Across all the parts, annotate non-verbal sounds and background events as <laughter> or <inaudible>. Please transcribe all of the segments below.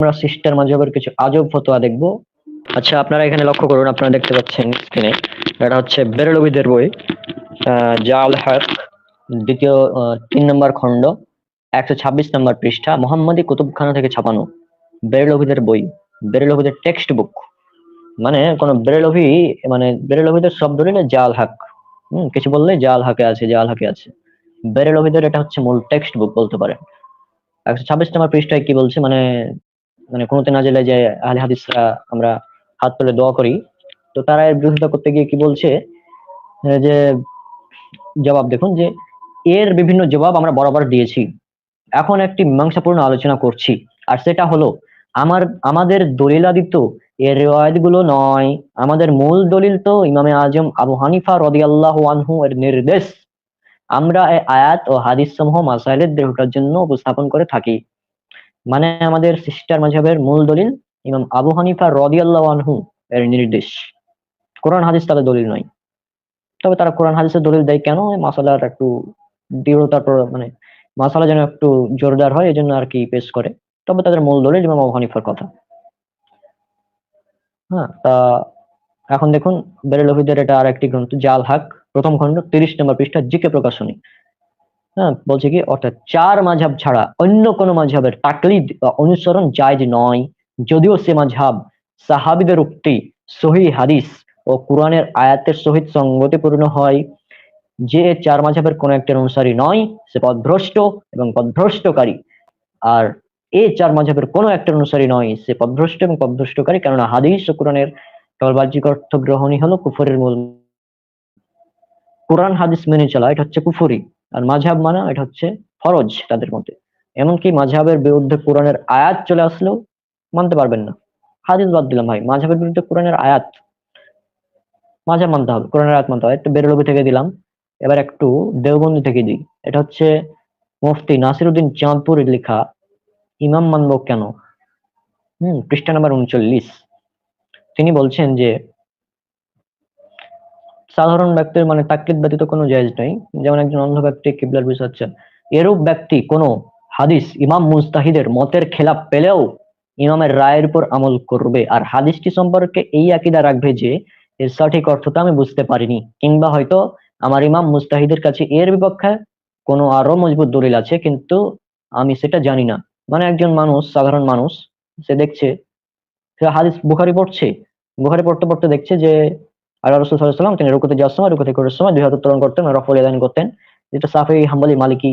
আমরা সিস্টার মাঝাবের কিছু আজব ফতোয়া দেখব। আচ্ছা আপনারা এখানে লক্ষ্য করুন, আপনারা দেখতে পাচ্ছেন স্ক্রিনে এটা হচ্ছে বেরলবিদের বই জাল হক, দ্বিতীয় তিন নম্বর খণ্ড, একশো ছাব্বিশ নম্বর পৃষ্ঠা, মোহাম্মদী কুতুবখানা থেকে ছাপানো বেরলভিদের বই, বেরলভিদের টেক্সট বুক মানে কোন বেরলভি মানে বেরলভিদের সব ধরনের জাল হাক। হম, কিছু বললে জাল হাকে আছে, জাল হাকে আছে। বেরলভিদের এটা হচ্ছে মূল টেক্সট বুক বলতে পারেন। একশো ছাব্বিশ নম্বর পৃষ্ঠায় কি বলছে? মানে মানে কোনোতে না জেলে যে আহলে হাদিসরা আমরা হাত তুলে দোয়া করি, তো তারা এর বিরোধিতা করতে গিয়ে কি বলছে? যে জবাব দেখুন যে, এর বিভিন্ন জবাব আমরা বরাবর দিয়েছি। এখন একটি মীমাংসাপূর্ণ আলোচনা করছি। আর সেটা হলো, আমার, আমাদের দলিলাদিত্য এর রেওয়ায়তগুলো নয়। আমাদের মূল দলিল তো ইমামে আজম আবু হানিফা রদিয়াল্লাহু আনহু এর নির্দেশ। আমরা আয়াত ও হাদিস সমূহ মাসাইলের দৃঢ়তার জন্য উপস্থাপন করে থাকি। মানে আমাদের সিস্টার মাঝহের মূল দলিল ইমাম আবু হানিফা রদিয়াল্লাহু আনহু এর নির্দেশ। কোরআন হাদিস তাদের দলিল নয়। তবে তারা কোরআন হাদিসের দলিল দেয় কেন? মাসালার একটু দৃঢ়তার মানে মাসালা যেন একটু জোরদার হয় এই জন্য আর কি পেশ করে। তবে তাদের মূল দলিল ইমাম আবু হানিফার কথা। হ্যাঁ তা এখন দেখুন বেরেলভিদের এটা আর একটি গ্রন্থ, জাল হাক, প্রথম খণ্ড, তিরিশ নম্বর পৃষ্ঠা, জিকে প্রকাশনী। হ্যাঁ বলছে কি অর্থাৎ চার মাঝাব ছাড়া অন্য কোনো মাঝাবের তাকলিদ বা অনুসরণ জায়জ নয়। যদিও সে মাঝাব সাহাবিদের উক্তি সহি হাদিস ও কোরআনের আয়াতের সহিত সঙ্গতিপূর্ণ হয়। যে চার মাঝাবের কোন একটির অনুসারী নয়, সে পদভ্রষ্ট এবং পদভ্রষ্টকারী। আর এ চার মাঝাবের কোনো একটার অনুসারী নয়, সে পদভ্রষ্ট এবং পদভ্রষ্টকারী, কেননা হাদিস ও কোরআনের কেবল অর্থ গ্রহণই হলো কুফরের মূল। কোরআন হাদিস মেনে চলা, এটা হচ্ছে কুফরি। আর মাঝহাব মানা এটা হচ্ছে ফরজ তাদের মতে এমনকি মাঝহাবের বিরুদ্ধে কোরআনের আয়াত চলে আসলেও মানতে পারবেন না। হাদিস বাদ দিলাম ভাই, মাঝহাবের বিরুদ্ধে কোরআনের আয়াত। মাঝহাব মানতে হবে, কোরআনের আয়াত মানতে হবে। একটু বেরলবি থেকে দিলাম, এবার একটু দেওবন্দি থেকে দিই। এটা হচ্ছে মুফতি নাসিরুদ্দিন চাঁদপুরের লেখা, ইমাম মানব কেন? হম, পৃষ্ঠা নাম্বার উনচল্লিশ। তিনি বলছেন যে সাধারণ ব্যক্তির মানে তাকলিদ ব্যতীত কোনো জায়েজ নেই। যেমন একজন অন্ধ ব্যক্তি কিবলার বুঝাচ্ছেন এরূপ ব্যক্তি কোনো হাদিস ইমাম মুস্তাহিদের মতের খেলাপ পেলেও ইমামের রায়ের উপর আমল করবে। আর হাদিসটি সম্পর্কে এই আকিদা রাখবে যে, এর সঠিক অর্থটা আমি বুঝতে পারিনি। কিংবা হয়তো আমার ইমাম মুস্তাহিদের কাছে এর বিপক্ষে কোনো আরও মজবুত দলিল আছে, কিন্তু আমি সেটা জানি না। মানে একজন মানুষ, সাধারণ মানুষ, সে দেখছে, সে হাদিস বুখারি পড়ছে, বুখারি পড়তে পড়তে দেখছে যে আল্লাহ রসুল সাল্লাম তিনি রুকুতে যাওয়ার সময়, রুকুতে করার সময় দুই হাত উত্তোলন করতেন রফল ইদান করতেন। যেটা সাফি হাম্বলি মালিকি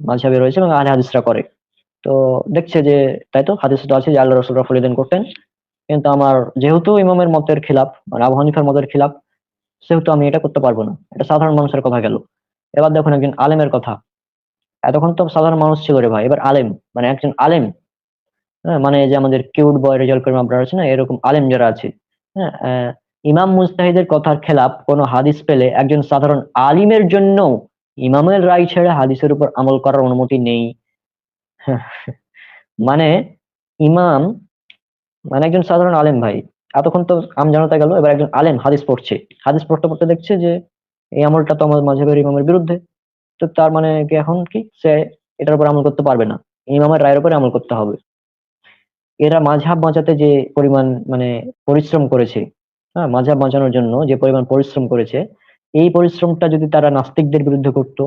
মাঝহাবে রয়েছে এবং আহলে হাদিসরা করে। তো দেখছে যে, তাই তো, হাদিস তো আছে যে আল্লাহ রসুল রফল ইদান করতেন। কিন্তু আমার যেহেতু ইমামের মতের খিলাফ মানে আবু হানিফার মতের খিলাফ, সেহেতু আমি এটা করতে পারব না। এটা সাধারণ মানুষের কথা গেল। এবার দেখুন একজন আলেমের কথা। এতক্ষণ তো সাধারণ মানুষ ছিল রে ভাই। এবার আলেম মানে একজন আলেম হ্যাঁ মানে যে আমাদের কিউট বয় রেজাল্ট করে আপনারা আছে না এরকম আলেম যারা আছে হ্যাঁ ইমাম মুস্তাহিদের কথার খেলাপ কোনো হাদিস পেলে একজন সাধারণ আলিমের জন্য ইমামের রায় ছেড়ে হাদিসের উপর আমল করার অনুমতি নেই। <laughs> মানে ইমাম মানে একজন সাধারণ আলেম ভাই, এতক্ষণ তো আম জানাতে গেল, এবার একজন আলেম হাদিস পড়ছে। হাদিস পড়তে পড়তে দেখছে যে এই আমলটা তো আমার মাঝহের ইমামের বিরুদ্ধে। তো তার মানে কি এখন কি? সে এটার উপর আমল করতে পারবে না। ইমামের রায়ের উপরে আমল করতে হবে। এরা মাঝহাব বাঁচাতে যে পরিমাণ মানে পরিশ্রম করেছে হ্যাঁ মাঝহাব বাঁচানোর জন্য যে পরিমাণ পরিশ্রম করেছে এই পরিশ্রমটা যদি তারা নাস্তিকদের বিরুদ্ধে করতো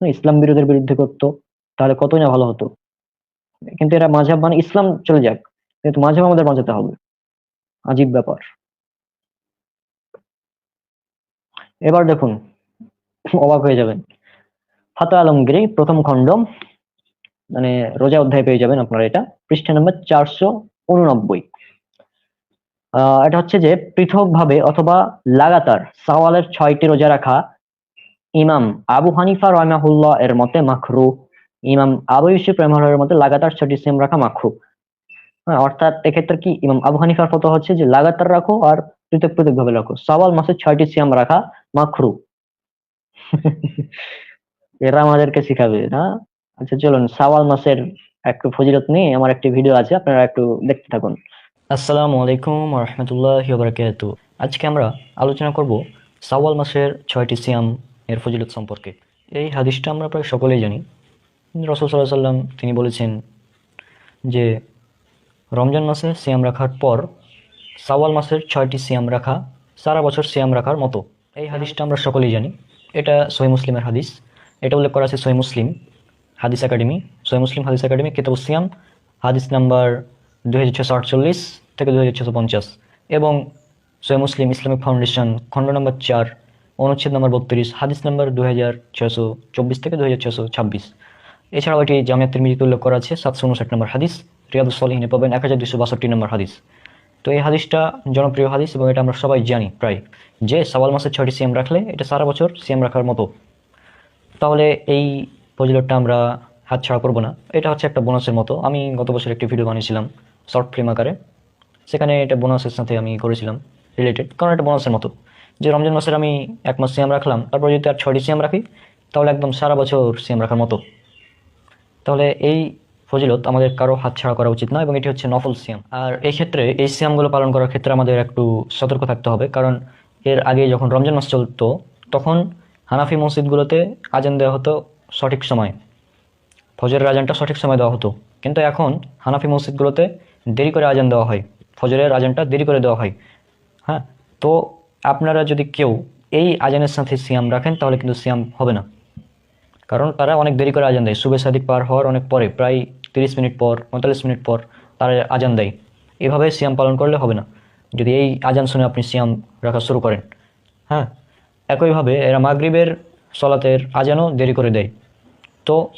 হ্যাঁ, ইসলাম বিরোধের বিরুদ্ধে করতো তাহলে কতই না ভালো হতো। কিন্তু এরা মাঝহাব মানে ইসলাম চলে যাক কিন্তু মাঝহাব আমাদের বাঁচাতে হবে। আজীব ব্যাপার। এবার দেখুন অবাক হয়ে যাবেন। ফাতা আলমগিরি প্রথম খণ্ড মানে রোজা অধ্যায় পেয়ে যাবেন আপনারা এটা। পৃষ্ঠা নম্বর চারশো উননব্বই। এটা হচ্ছে যে পৃথকভাবে অথবা লাগাতার সাওয়ালের ছয়টি রোজা রাখা ইমাম আবু হানিফা রহমাহুল্লাহ এর মতে মাখরু ইমাম আবু ইউসুফ রহমাহুল্লাহ মতে লাগাতার ছয়টি সিয়াম রাখা মাখরু হ্যাঁ অর্থাৎ এক্ষেত্রে কি ইমাম আবু হানিফার ফতো হচ্ছে যে লাগাতার রাখো আর পৃথক পৃথক ভাবে রাখো। সাওয়াল মাসে ছয়টি সিয়াম রাখা মাখরু <laughs> এরা আমাদেরকে শিখাবে, না? আচ্ছা চলুন, সাওয়াল মাসের একটু ফজিলত নিয়ে আমার একটি ভিডিও আছে, আপনারা একটু দেখতে থাকুন। আসসালামু আলাইকুম রহমতুল্লাহ বারাকাত আজকে আমরা আলোচনা করব সাওয়াল মাসের ছয়টি সিয়াম এর ফজিলত সম্পর্কে। এই হাদিসটা আমরা প্রায় সকলেই জানি। রসুল সাল্লাহ সাল্লাম তিনি বলেছেন যে, রমজান মাসে সিয়াম রাখার পর সাওয়াল মাসের ছয়টি সিয়াম রাখা সারা বছর সিয়াম রাখার মতো। এই হাদিসটা আমরা সকলেই জানি। এটা সহি মুসলিমের হাদিস। এটা উল্লেখ করা আছে সহি মুসলিম হাদিস একাডেমি। সহি মুসলিম হাদিস একাডেমি কেতাব সিয়াম। হাদিস নাম্বার দুই হাজার আটচল্লিশ থেকে দুই হাজার পঞ্চাশ এবং সহি মুসলিম ইসলামিক ফাউন্ডেশন খণ্ড নম্বর চার, অনুচ্ছেদ নম্বর বত্রিশ, হাদিস নম্বর দুই হাজার ছশো চব্বিশ থেকে দুই হাজার ছশো ছাব্বিশ। এছাড়াও এটি জামিয়াত তিরমিজিতে উল্লেখ করা আছে, সাতশো উনষাট নম্বর হাদিস, রিয়াদুস সলিহিনে পাবেন এক হাজার দুশো বাষট্টি নম্বর হাদিস। তো এই হাদিসটা জনপ্রিয় হাদিস এবং এটা আমরা সবাই জানি প্রায় যে সাওয়াল মাসের ছয়টি সিএম রাখলে এটা সারা বছর সিএম রাখার মতো। তাহলে এই ফজিলতটা আমরা হাতছাড়া করব না। এটা হচ্ছে একটা বোনাসের মতো। আমি গত বছর একটি ভিডিও বানিয়েছিলাম। শর্ট ফিল্ম আকারে। সেখানে এটা বোনাসের সাথে আমি করেছিলাম রিলেটেড কারণ এটা বোনাসের মতো। যে রমজান মাসের আমি এক মাস সিএম রাখলাম, তারপর যদি আর ছয়টি সিএম রাখি, তাহলে একদম সারা বছর সিএম রাখার মতো। তাহলে এই ফজিলত আমাদের কারও হাতছাড়া করা উচিত না, এবং এটি হচ্ছে নফল সিয়াম আর এই ক্ষেত্রে এই সিয়ামগুলো পালন করার ক্ষেত্রে আমাদের একটু সতর্ক থাকতে হবে, কারণ এর আগে যখন রমজান মাস চলতো, তখন হানাফি মসজিদগুলোতে আজান দেওয়া হতো সঠিক সময়। ফজরের আজানটা সঠিক সময় দেওয়া হতো। কিন্তু এখন হানাফি মসজিদগুলোতে দেরি করে আজান দেওয়া হয়। ফজরের আজানটা দেরি করে দেওয়া হয়। হ্যাঁ? তো আপনারা যদি কেউ এই আজানের সাথে সিয়াম রাখেন, তাহলে কিন্তু সিয়াম হবে না। কারণ তারা অনেক দেরি করে আজান দেয়। শুভে সাদিক পার হওয়ার অনেক পরে, প্রায় তিরিশ মিনিট পর, পঁয়তাল্লিশ মিনিট পর তারা আজান দেয়। এভাবে সিয়াম পালন করলে হবে না। যদি এই আজান শুনে আপনি সিয়াম রাখা শুরু করেন। হ্যাঁ? একইভাবে এরা মাগরিবের সলাতের আজানও দেরি করে দেয়। তো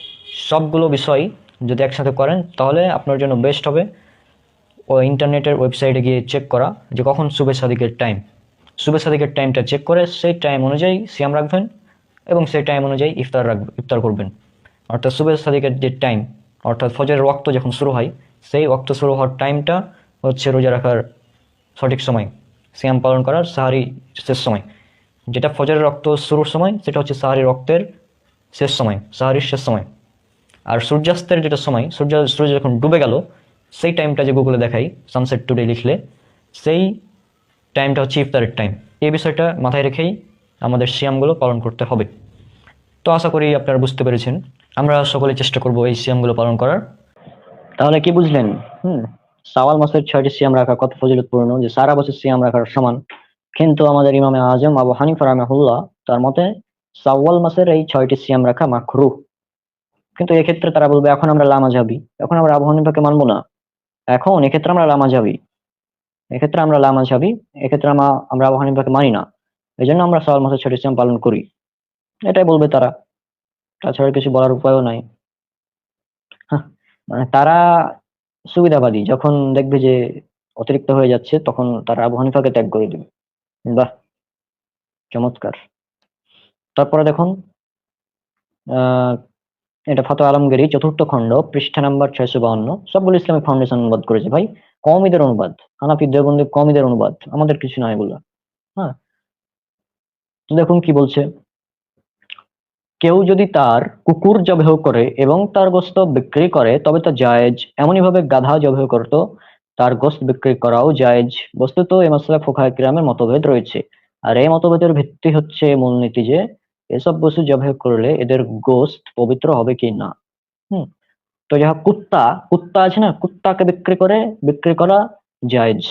সবগুলো বিষয় যদি একসাথে করেন, তাহলে আপনার জন্য বেস্ট হবে। ইন্টারনেটের ওয়েবসাইটে গিয়ে চেক করা যে কখন শুভে সাদিকের টাইম শুভে সাদিকের টাইমটা চেক করে সেই টাইম অনুযায়ী সিয়াম রাখবেন এবং সেই টাইম অনুযায়ী ইফতার রাখবেন ইফতার করবেন। অর্থাৎ শুভে সাদিকের যে টাইম অর্থাৎ ফজরের রক্ত যখন শুরু হয়, সেই রক্ত শুরু হওয়ার টাইমটা হচ্ছে রোজা রাখার সঠিক সময়, সিয়াম পালন করার সাহারি শেষ সময়। যেটা ফজরের রক্ত শুরুর সময়, সেটা হচ্ছে সাহারি রক্তের শেষ সময়, সাহারির শেষ সময়। আর সূর্যাস্তের যেটা সময়, সূর্য সূর্য যখন ডুবে গেল সেই টাইমটা যে গুগলে দেখাই সানসেট টুডে লিখলে সেই টাইমটা হচ্ছে ইফতারের টাইম এই বিষয়টা মাথায় রেখেই আমাদের সিয়ামগুলো পালন করতে হবে। তো আশা করি আপনারা বুঝতে পেরেছেন। আমরা সকলে চেষ্টা করব এই সিয়ামগুলো পালন করার। তাহলে কি বুঝলেন? হুম। সাওয়াল মাসের ছয়টি সিয়াম রাখা কত ফজিলতপূর্ণ যে সারা বছর সিয়াম রাখার সমান। কিন্তু আমাদের ইমামে আজম আবু হানিফা রাহমাহুল্লাহ তার মতে সাওয়াল মাসের এই ছয়টি সিয়াম রাখা মাখরু কিন্তু এক্ষেত্রে তারা বলবে এখন আমরা লামা যাবি এখন আমরা আবু হানিফাকে মানবো না। এখন এক্ষেত্রে আমরা লামা যাবি এক্ষেত্রে আমরা লামা যাবি এক্ষেত্রে আমরা আমরা আবু মানি না। এই জন্য আমরা সাওয়াল মাসের ছয়টি সিয়াম পালন করি। এটাই বলবে তারা। তাছাড়া কিছু বলার উপায়ও নাই। মানে তারা সুবিধাবাদী। যখন দেখবে যে অতিরিক্ত হয়ে যাচ্ছে, তখন তারা আবু হানিফাকে ত্যাগ করে দেবে। বাহ, চমৎকার। তারপরে দেখুন, আহ এটা ফাতো আলমগিরি, চতুর্থ খণ্ড, পৃষ্ঠা নাম্বার ছয়শো বাউন্ন। সবগুলো ইসলামিক ফাউন্ডেশন অনুবাদ করেছে ভাই। কমিদের অনুবাদ। হানাফি দেবন্দি কমিদের অনুবাদ। আমাদের কিছু নয় এগুলো। হ্যাঁ? তো দেখুন কি বলছে। কেউ যদি তার কুকুর জবেহ করে এবং তার গোস্ত বিক্রি করে, তবে তা জায়েজ। এমনই ভাবে গাধা জবেহ করত, তার গোস্ত বিক্রি করাও জায়েজ। বস্তুত এ মশলা ফোকা কিরামের মতভেদ রয়েছে। আর এই মতভেদের ভিত্তি হচ্ছে মূলনীতি যে এসব পশু জবাই করলে এদের গোস্ত পবিত্র হবে কি না? হুম। তো যাহা কুত্তা কুত্তা আছে না? কুত্তাকে বিক্রি করে, বিক্রি করা জায়েজ।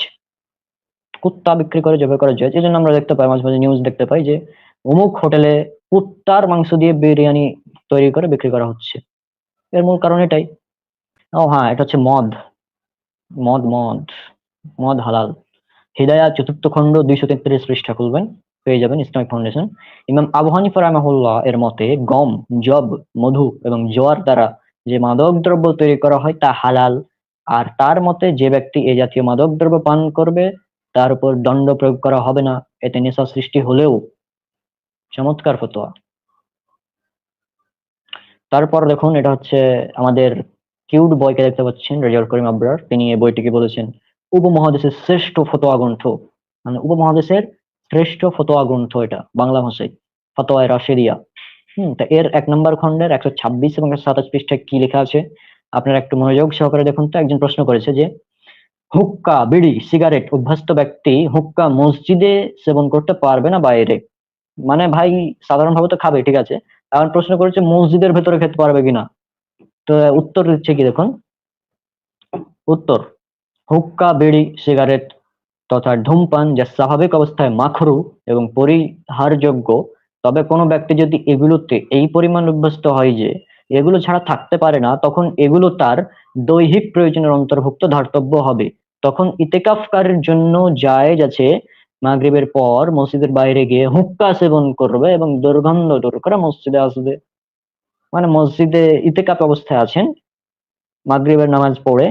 কুত্তা বিক্রি করে, জবাই করা জায়েজ। এই জন্য আমরা দেখতে পাই, মাঝে মাঝে নিউজ দেখতে পাই যে অমুক হোটেলে কুত্তার মাংস দিয়ে বিরিয়ানি তৈরি করে বিক্রি করা হচ্ছে। এর মূল কারণ এটাই। ও হ্যাঁ এটা হচ্ছে মদ। মদ মদ। মদ হালাল। হৃদয়া চতুর্থ খণ্ড দুইশো তেত্রিশ পৃষ্ঠা খুলবেন। পেয়ে যাবেন ইসলামিক ফাউন্ডেশন। ইমাম আবু হানিফা এর মতে, গম, জব, মধু এবং জোয়ার দ্বারা যে মাদক দ্রব্য তৈরি করা হয় তা হালাল। আর তার মতে, যে ব্যক্তি এ জাতীয় মাদক দ্রব্য পান করবে, তার উপর দণ্ড প্রয়োগ করা হবে না। এতে নেশা সৃষ্টি হলেও চমৎকার ফতোয়া। তারপর দেখুন, এটা হচ্ছে আমাদের কিউট বয়কে দেখতে পাচ্ছেন রেজাউল করিম আবরার। তিনি এই বইটিকে বলেছেন, উপমহাদেশের শ্রেষ্ঠ ফতোয়া গ্রন্থ। মানে উপমহাদেশের শ্রেষ্ঠ ফতোয়া গ্রন্থ এটা, বাংলা ভাষায় ফতোয়ায় রাশেদিয়া। হম, তা এর এক নম্বর খণ্ডের একশো ছাব্বিশ এবং একশো সাতাশ পৃষ্ঠায় কি লেখা আছে? আপনারা একটু মনোযোগ সহকারে দেখুন তো, একজন প্রশ্ন করেছে যে, হুক্কা, বিড়ি, সিগারেট অভ্যস্ত ব্যক্তি হুক্কা মসজিদে সেবন করতে পারবে না বাইরে? মানে ভাই, সাধারণভাবে তো খাবে, ঠিক আছে? এখন প্রশ্ন করেছে, মসজিদের ভেতরে খেতে পারবে কিনা? তো উত্তর দিচ্ছে কি দেখুন? উত্তর, হুক্কা, বিড়ি, সিগারেট তথা ধূমপান যা স্বাভাবিক অবস্থায় মাখরু এবং পরিহারযোগ্য, তবে কোনো ব্যক্তি যদি এগুলোতে এই পরিমাণ অভ্যস্ত হয় যে এগুলো ছাড়া থাকতে পারে না, তখন এগুলো তার দৈহিক প্রয়োজনের অন্তর্ভুক্ত ধার্তব্য হবে। তখন ইতেকাফকারের জন্য জায়েজ আছে, মাগরিবের পর মসজিদের বাইরে গিয়ে হুক্কা সেবন করবে এবং দুর্গন্ধ দূর করে মসজিদে আসবে। মানে মসজিদে ইতেকাপ অবস্থায় আছেন, মাগরিবের নামাজ পড়ে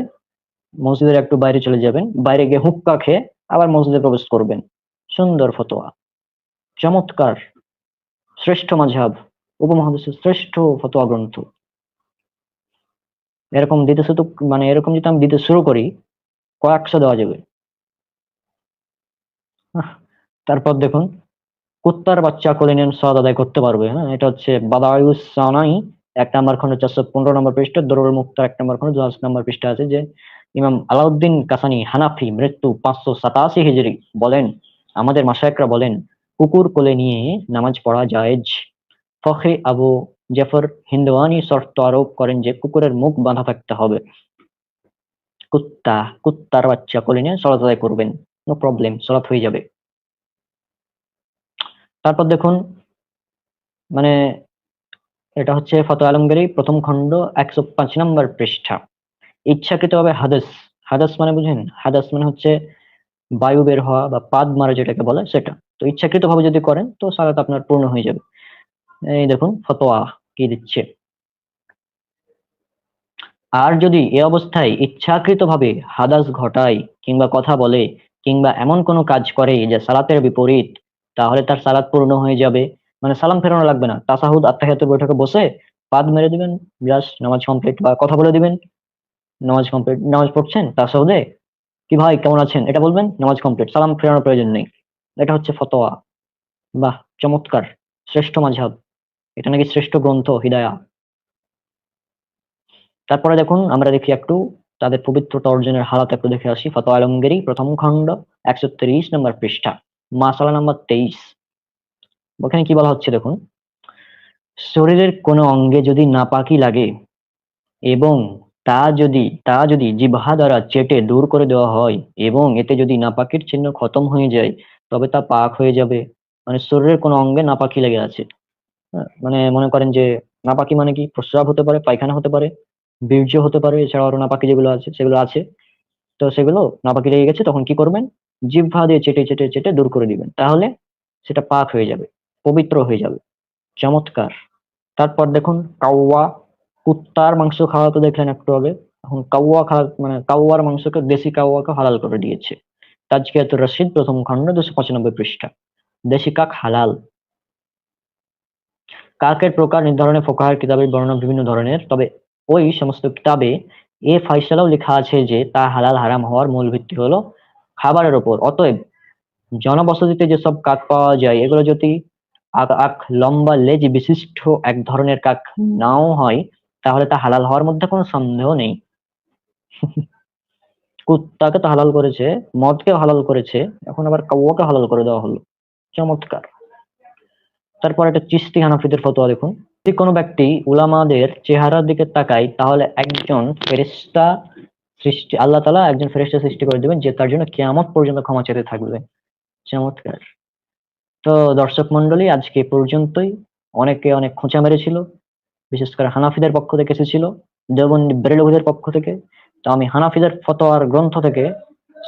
মসজিদের একটু বাইরে চলে যাবেন, বাইরে গিয়ে হুক্কা খেয়ে আবার মসজিদে প্রবেশ করবেন। সুন্দর ফতোয়া। চমৎকার। শ্রেষ্ঠ মাঝাব উপমহাদেশের শ্রেষ্ঠ ফতোয়া গ্রন্থ। এরকম দিতে শুধু মানে এরকম যদি আমি দিতে শুরু করি, কয়েকশো দেওয়া যাবে। তারপর দেখুন, কুত্তার বাচ্চা কোলে নেন সদ আদায় করতে পারবে হ্যাঁ? এটা হচ্ছে বাদায়ুস সানাই, এক নম্বর খন্ড চারশো পনেরো নম্বর পৃষ্ঠা, দরুল মুক্তার এক নম্বর খন্ড দশ নম্বর পৃষ্ঠা আছে যে ইমাম আলাউদ্দিন কাসানি হানাফি মৃত্যু পাঁচশো সাতাশি হিজরি বলেন, আমাদের মাসায়করা বলেন, কুকুর কোলে নিয়ে নামাজ পড়া জায়েজ। ফখে আবু জাফর হিন্দওয়ানি শর্ত আরোপ করেন যে, কুকুরের মুখ বাঁধা থাকতে হবে। কুত্তা, কুত্তার বাচ্চা কোলে নিয়ে সলাত আদায় করবেন। নো প্রবলেম সলাত হয়ে যাবে। তারপর দেখুন মানে এটা হচ্ছে ফতো আলমগীরি প্রথম খণ্ড, একশো পাঁচ নম্বর পৃষ্ঠা। ইচ্ছাকৃতভাবে হাদাস হাদাস মানে বুঝেন? হাদাস মানে হচ্ছে বায়ু বের হওয়া বা পাদ মারা যেটাকে বলে সেটা। তো ইচ্ছাকৃতভাবে যদি করেন, তো সালাত আপনার পূর্ণ হয়ে যাবে। এই দেখুন, ফতোয়া কি দিচ্ছে? আর যদি এ অবস্থায় ইচ্ছাকৃতভাবে হাদাস ঘটায় কিংবা কথা বলে কিংবা এমন কোনো কাজ করে যে সালাতের বিপরীত, তাহলে তার সালাত পূর্ণ হয়ে যাবে। মানে সালাম ফেরানো লাগবে না। তাসাহুদ আত্মাহিয়াতের বৈঠকে বসে পাদ মেরে দিবেন জাস্ট নামাজ কমপ্লিট বা কথা বলে দিবেন। নামাজ কমপ্লিট নামাজ পড়ছেন? তাসাহুদে কি ভাই, কেমন আছেন? এটা বলবেন? নামাজ কমপ্লিট সালাম ফেরানোর প্রয়োজন নেই। এটা হচ্ছে ফতোয়া। বাহ, চমৎকার। শ্রেষ্ঠ মাঝহাব। এটা নাকি শ্রেষ্ঠ গ্রন্থ, হৃদয়া। তারপরে দেখুন, আমরা দেখি একটু তাদের পবিত্রতা অর্জনের হালাত একটু দেখে আসি। ফতোয়া আলমগিরি প্রথম খণ্ড, একশো তিরিশ নম্বর পৃষ্ঠা। মাসালা নাম্বার তেইশ। ওখানে কি বলা হচ্ছে দেখুন? শরীরের কোনো অঙ্গে যদি নাপাকি লাগে এবং তা যদি তা যদি জিহ্বা দ্বারা চেটে দূর করে দেওয়া হয় এবং এতে যদি নাপাকির চিহ্ন খতম হয়ে যায় তবে তা পাক হয়ে যাবে। মানে শরীরের কোনো অঙ্গে নাপাকি লেগে আছে। হ্যাঁ, মানে মনে করেন যে নাপাকি মানে কি? প্রস্রাব হতে পারে পায়খানা হতে পারে বীর্য হতে পারে এছাড়া আরও নাপাকি যেগুলো আছে সেগুলো আছে। তো সেগুলো নাপাকি লেগে গেছে তখন কি করবেন? জিহ্বা দিয়ে চেটে চেটে চেটে দূর করে দিবেন। তাহলে সেটা পাক হয়ে যাবে পবিত্র হয়ে যাবে। চমৎকার। তারপর দেখুন কাউয়া কুত্তার মাংস খাওয়া তো দেখলেন একটু আগে। এখন কাউয়া খাওয়া মানে কাউয়ার মাংসকে দেশি কাউয়াকে হালাল করে দিয়েছে। তাজকিয়াতুর রশিদ, প্রথম খণ্ড, দুশো পঁচানব্বই পৃষ্ঠা। দেশি কাক হালাল। কাকের প্রকার নির্ধারণে ফোকাহার কিতাবের বর্ণনা বিভিন্ন ধরনের, তবে ওই সমস্ত কিতাবে এ ফাইসালাও লেখা আছে যে তা হালাল হারাম হওয়ার মূল ভিত্তি হলো খাবারের ওপর। অতএব জনবসতিতে যেসব কাক পাওয়া যায়, এগুলো যদি আক লম্বা, লেজ বিশিষ্ট এক ধরনের কাক নাও হয় তাহলে তা হালাল হওয়ার মধ্যে কোনো সন্দেহ নেই। কুত্তাকে তো হালাল করেছে মদকে হালাল করেছে, এখন আবার কাউয়াকে হালাল করে দেওয়া হলো। চমৎকার। তারপর একটা চিস্তি হানাফিদের ফতোয়া দেখুন। যদি কোনো ব্যক্তি উলামাদের চেহারার দিকে তাকায়, তাহলে একজন ফেরেশতা সৃষ্টি আল্লাহ তালা একজন ফেরেশতা সৃষ্টি করে দেবেন, যে তার জন্য কেয়ামত পর্যন্ত ক্ষমা চেতে থাকবে। চমৎকার। তো দর্শক মন্ডলী আজকে পর্যন্তই। অনেকে অনেক খোঁচা মেরেছিল। বিশেষ করে হানাফিদের পক্ষ থেকে এসেছিল, দেওবন্দি বেরেলভিদের পক্ষ থেকে। তো আমি হানাফিদের ফতোয়ার গ্রন্থ থেকে,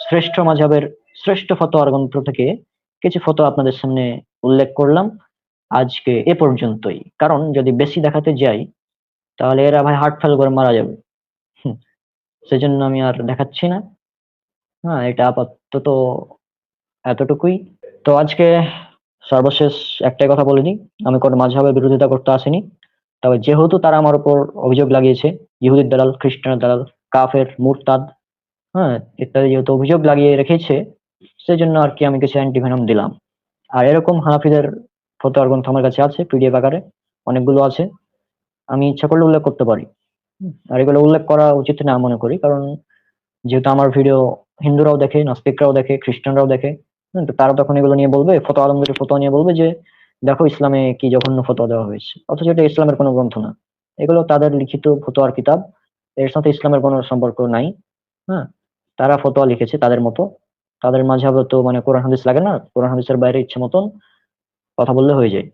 শ্রেষ্ঠ মাঝাবের শ্রেষ্ঠ ফতোয়ার গ্রন্থ থেকে কিছু ফটো আপনাদের সামনে উল্লেখ করলাম। আজকে এ পর্যন্তই। কারণ যদি বেশি দেখাতে যাই, তাহলে এরা ভাই হার্ট ফেল করে মারা যাবে। সেজন্য আমি আর দেখাচ্ছি না। হ্যাঁ এটা আপাতত এতটুকুই। তো আজকে সর্বশেষ একটাই কথা বলে দিই। আমি কোনো মাঝহাবের বিরোধিতা করতে আসিনি। তবে যেহেতু তারা আমার উপর অভিযোগ লাগিয়েছে, ইহুদির দালাল, খ্রিস্টানের দালাল, কাফের, মুরতাদ হ্যাঁ ইত্যাদি যেহেতু অভিযোগ লাগিয়ে রেখেছে, সেজন্য আর কি আমি কিছু অ্যান্টিভেনম দিলাম। আর এরকম হানাফিদের ফতোয়ার গ্রন্থ আমার কাছে আছে পিডিএফ আকারে, অনেকগুলো আছে। আমি ইচ্ছা করলে উল্লেখ করতে পারি। আর এগুলো উল্লেখ করা উচিত না, মনে করি, কারণ যেহেতু আমার ভিডিও হিন্দুরাও দেখে, নাস্তিকরাও দেখে, খ্রিস্টানরাও দেখে তো তারা তখন এগুলো নিয়ে বলবে ফটো আলমগীরের ফটো নিয়ে বলবে যে দেখো ইসলামে কি জঘন্য ফতোয়া দেওয়া হয়েছে। অথচ এটা ইসলামের কোনো গ্রন্থ না। এগুলো তাদের লিখিত ফতোয়ার কিতাব। এর সাথে ইসলামের কোনো সম্পর্ক নাই। হ্যাঁ? তারা ফতোয়া লিখেছে তাদের মতো। তাদের মাঝে তো মানে কোরআন হাদিস লাগে না। কোরআন হাদিসের বাইরে ইচ্ছে মতন কথা বললে হয়ে যায়।